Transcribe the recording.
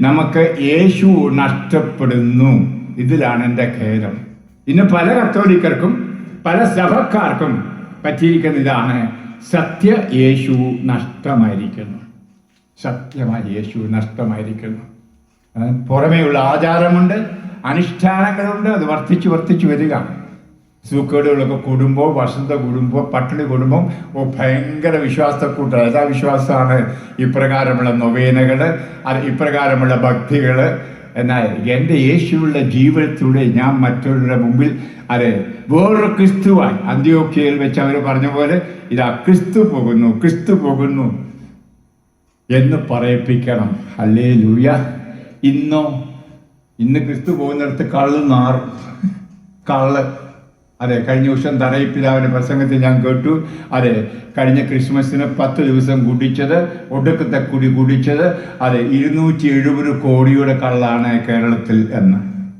നമുക്ക് യേശു നഷ്ടപ്പെടുന്നു. ഇതിലാണ് എന്റെ ഖേദം. ഇന്ന് പല കത്തോലിക്കർക്കും പല സഭക്കാർക്കും പറ്റിയിരിക്കുന്ന ഇതാണ് സത്യ യേശു നഷ്ടമായിരിക്കുന്നു. സത്യമായി യേശു നഷ്ടമായിരിക്കുന്നു. പുറമേയുള്ള ആചാരമുണ്ട് അനുഷ്ഠാനങ്ങളുണ്ട് അത് വർദ്ധിച്ചു വർദ്ധിച്ചു വരിക. സൂക്കേടുകളൊക്കെ കൂടുമ്പോൾ വസന്ത കൂടുമ്പോൾ പട്ടിണി കൂടുമ്പോൾ ഭയങ്കര വിശ്വാസക്കൂട്ട ഏതാ വിശ്വാസമാണ്? ഇപ്രകാരമുള്ള നൊവേനകൾ ഇപ്രകാരമുള്ള ഭക്തികൾ എന്നാൽ എന്റെ യേശുവിന്റെ ജീവിതത്തിലൂടെ ഞാൻ മറ്റുള്ളവരുടെ മുമ്പിൽ അതെ വേറൊരു ക്രിസ്തുവായി. അന്ത്യോക്കിയയിൽ വെച്ച് അവർ പറഞ്ഞ പോലെ ഇതാ ക്രിസ്തു പോകുന്നു ക്രിസ്തു പോകുന്നു എന്ന് പറയിപ്പിക്കണം. അല്ലേ ലൂയ ഇന്നോ ഇന്ന് ക്രിസ്തു പോകുന്നിടത്ത് കള്ള് നാറും. കള്ള്. അതെ കഴിഞ്ഞ ദിവസം തറയിപ്പിതാവിന്റെ പ്രസംഗത്തിൽ ഞാൻ കേട്ടു. അതെ കഴിഞ്ഞ ക്രിസ്മസിന് പത്ത് ദിവസം കുടിച്ചത് ഒടുക്കത്തെ കുടി കുടിച്ചത്. അതെ ഇരുന്നൂറ്റി എഴുപത് കോടിയുടെ കള്ളാണ് കേരളത്തിൽ എന്ന്.